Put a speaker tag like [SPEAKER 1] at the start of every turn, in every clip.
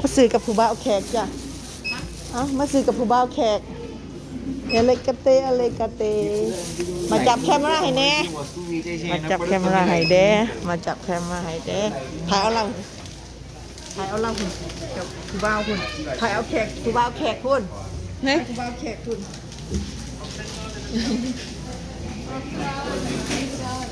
[SPEAKER 1] มาซื้อกับผู้บ่าวแขกจ้ะเอ้ามาซื้อกับผู้บ่าวแขกอะไรกะเตอะไรกะเต มาจับแคมราให้แน่ มาจับแคมราให้เด้มาจับแคมราให้เด้ถ่ายเอาเราถ่ายเอาเราคุณกับผู้บ่าวคุณถ่ายเอาแขกผู้บ่าวแขกคุณเฮ้ยผู้บ่าวแขกคุณ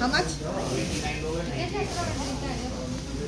[SPEAKER 1] How much?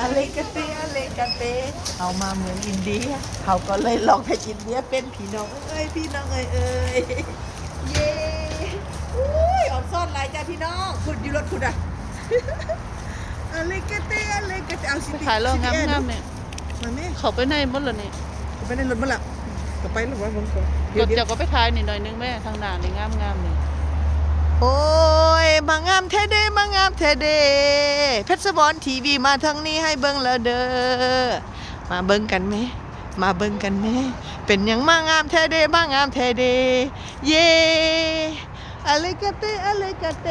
[SPEAKER 1] อะไรกะเตอะไรกะเตเอามาเหมือนอินเดียเขาก็เลยลองให้อินเดียเป็นพี่น้องเอ้ยพี่น้องเอ้ยเอ้ยเย้อุ้ยออนซ่อนลายจ้าพี่น้องคุณอยู่รถคุณอะอะไรกะเตอะไรกะเตเอาสิ
[SPEAKER 2] ถ่ายแล้วงามงามๆเนี่ย
[SPEAKER 1] มาแม่
[SPEAKER 2] เขาไปไหนหมดแล้วนี่
[SPEAKER 1] ไปในรถมาละก็ไปหรือว่าผมก็
[SPEAKER 2] รถจะก็ไปถ่ายนี่หน่อยนึงแม่ทางหน้านี่งามงามๆนี่
[SPEAKER 1] โอ้ยมางามแท้เดมางามแท้เดเพชรบอลทีวีมาทางนี้ให้เบิ่งแล้วเด้อมาเบิ่งกันไหมมาเบิ่งกันไหมเป็นยังมางามแท้เดมางามแท้เด เย่อะไรกะเตอะไรกะเต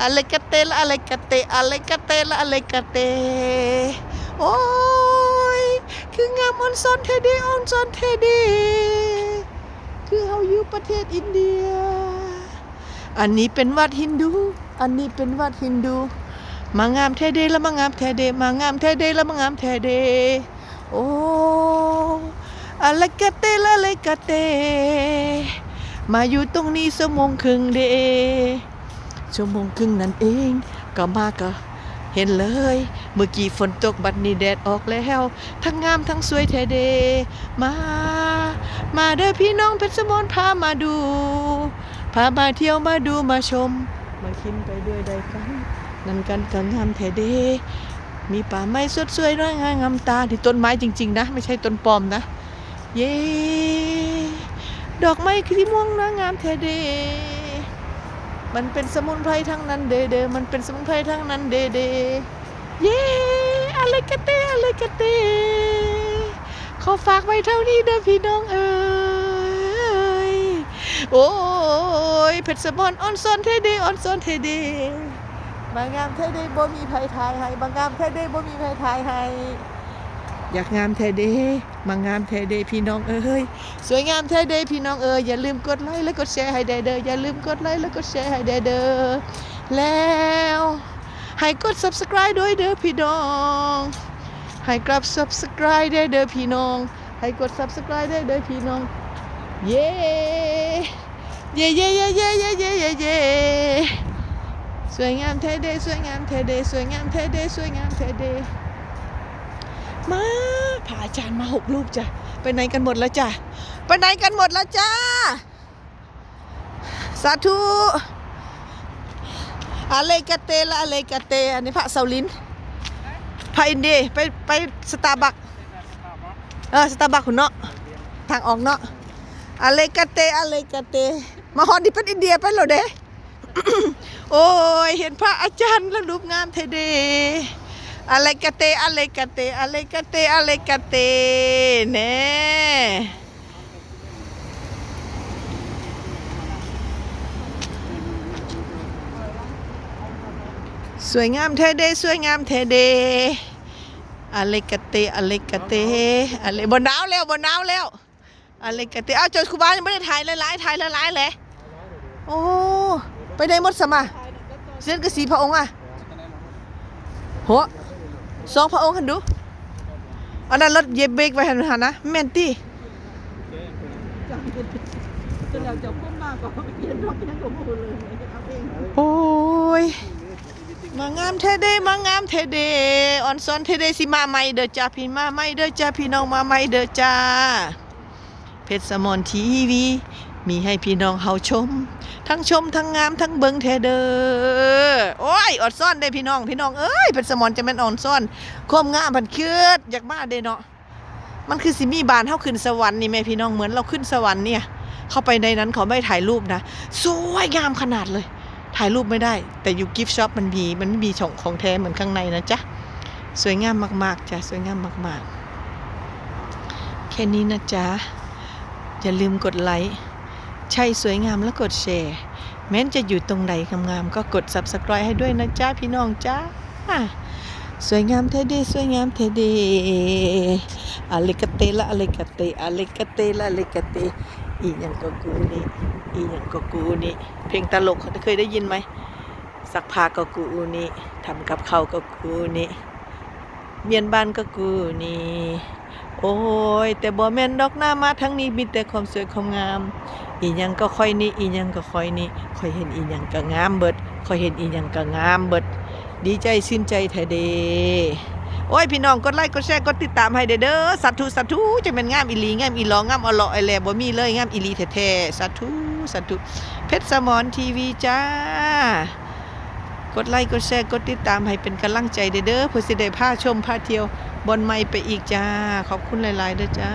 [SPEAKER 1] อะไรกะเตละอะไรกะเตอะไรกะเตละอะไรกะเต โอ้ย คืองามออนซอนแท้เดออนซอนแท้เด คือเขาอยู่ประเทศอินเดีย อันนี้เป็นวัดฮินดู อันนี้เป็นวัดฮินดู มางามแท้เดแล้วมางามแท้เดมางามแท้เดแล้วมางามแท้เด โอ้อะไรกะเตละอะไรกะเต มาอยู่ตรงนี้ชั่วโมงครึ่งเดชั่วโมงครึ่งนั่นเอง ก็มาก็เห็นเลย เมื่อกี้ฝนตกบัดนี้แดดออกแล้ว ทั้งงามทั้งสวยแท้เด มา มาเด้อพี่น้องเพชรมนพามาดู พามาเที่ยวมาดูมาชม มาคินไปด้วยได้กันนั่นกันกังามแท้เดมีป่าไม้สดสวยร้อยงามงามตาที่ต้นไม้จริง ๆ นะ ไม่ใช่ต้นปลอมนะ เย้ดอกไม้ที่ม่วงนะงามแท้เดมันเป็นสมุนไพรทั้งนั้นเดเดมันเป็นสมุนไพรทั้งนั้นเดเดเย้อะไรกะเตอะไรกะเตขอฝากไว้เท่านี้เด้อพี่น้องเอ้ยโอ้ย เพชรสมอนออนซอนเทเดออนซอนเทเดบางงามเทเดบ่มีไผทายให้บางงามเทเดบ่มีไผทายให้อยากงามเทเดมางามเทเดพี่น้องเอ้ยสวยงามเทเดพี่น้องเอ้ยอย่าลืมกดไลค์และกดแชร์ให้เด้อเด้ออย่าลืมกดไลค์และกดแชร์ให้เด้อเด้อแล้วให้กด subscribe ด้วยเด้อพี่น้องให้กลับ subscribe ได้เด้อพี่น้องให้กด subscribe ได้เด้อพี่น้องเย้ เย้เย้เย้เย้เย้เย้เย้เย้สวยงามแท้เดสวยงามแท้เดสวยงามแท้เดสวยงามแท้เดมาพาอาจารย์มาหกรูปจ้ะไปไหนกันหมดแล้วจ้ะไปไหนกันหมดแล้วจ้า สาธุอะไรกะเตละอะไรกะเตอันนี้พระเซาลินพาอินเดียไปไปสตาร์บัคเออสตาร์บัคคุณเนาะทางออกเนาะอะไรกะเตอะไรกะเต มาฮอดิเป็นอินเดียไปเหรอเด้โอ้ยเห็นพระอาจารย์แล้วรูปงามเทเดอะไรกะเตอะไรกะเตอะไรกะเตอะไรกะเตแน่สวยงามเทเดสวยงามเทเดอะไรกะเตอะไรกะเตอะไรบนหนาวแล้วบนหนาวแล้วอะไรกะเตเอาเจอครูบายังไม่ได้ถ่ายหลายๆถ่ายหลายๆเลย โอ้ ไปได้หมดสมาเส้นกระสีพระองค์อะหัวสองพระองค์หันดู อันนั้นรถเย็บเบรกไว้หันหันนะแมนตี้
[SPEAKER 2] จนเราจะพุ่มมากกว่าเปลี่ยนรอบยังกับมูเลยเอาเอง
[SPEAKER 1] โอ้ย มางามเทเดมางามเทเดออนซอนเทเดสิมาใหม่เด้อจ้าพี่มาใหม่เด้อจ้าพี่น้องมาใหม่เด้อจ้า เพชรสมอนทีวี มีให้พี่น้องเฮาชม ทั้งชมทั้งงามทั้งเบิงเทเดอโอ้ยออนซ่อนได้พี่น้องพี่น้องเอ้ยเพชรสมอนจะแม่นออนซ่อนความงามพันเคืดอยากมาเด้เนาะมันคือสิมีบานเฮาขึ้นสวรรค์นี่แม่พี่น้องเหมือนเราขึ้นสวรรค์เนี่ย เข้าไปในนั้นเขาไม่ถ่ายรูปนะสวยงามขนาดเลย ถ่ายรูปไม่ได้ แต่อยู่กิฟต์ช็อปมันมีมันไม่มีของของแท้เหมือนข้างในนะจ๊ะสวยงามมากๆจ้ะสวยงามมาก ๆ แค่นี้นะจ๊ะอย่าลืมกดไลค์ ใช่สวยงามแล้วกดแชร์ แม้นจะอยู่ตรงไหนงามๆก็กด subscribe ให้ด้วยนะจ๊ะพี่น้องจ้าสวยงามเทเดสวยงามเทเดอเลกเตละอเลกเตอเลกเตละอเลกเตอีหยังก็กูนี่อีหยังก็กูนี่เพลงตลกเคยได้ยินไหมสักผ้าก็กูนี่ทำกับเขาก็กูนี่เมียนบ้านก็กูนี่โอ้ยแต่บ่แม่นดอกหน้ามาทั้งนี้มีแต่ความสวยความงาม อีหยังก็ค่อยนี้อีหยังก็ค่อยนี้ค่อยเห็นอีหยังก็งามเบิดค่อยเห็นอีหยังก็งามเบิด ดีใจสิ้นใจแท้เดโอ้ยพี่น้องกดไลค์กดแชร์กดติดตามให้เด้อเด้อสัตธุสัตธุจะเป็นงามอีหลีงามอีหลองามอลอไอแลบ่มีเลยงามอีหลีแท้ๆสัตธุสัตธุเพชรสมอนทีวีจ้ากดไลค์กดแชร์กดติดตามให้เป็นกำลังใจเด้อเพื่อสิได้พาชมพาเที่ยวบนไม่ไปอีกจ้า ขอบคุณหลาย ๆ เด้อจ้า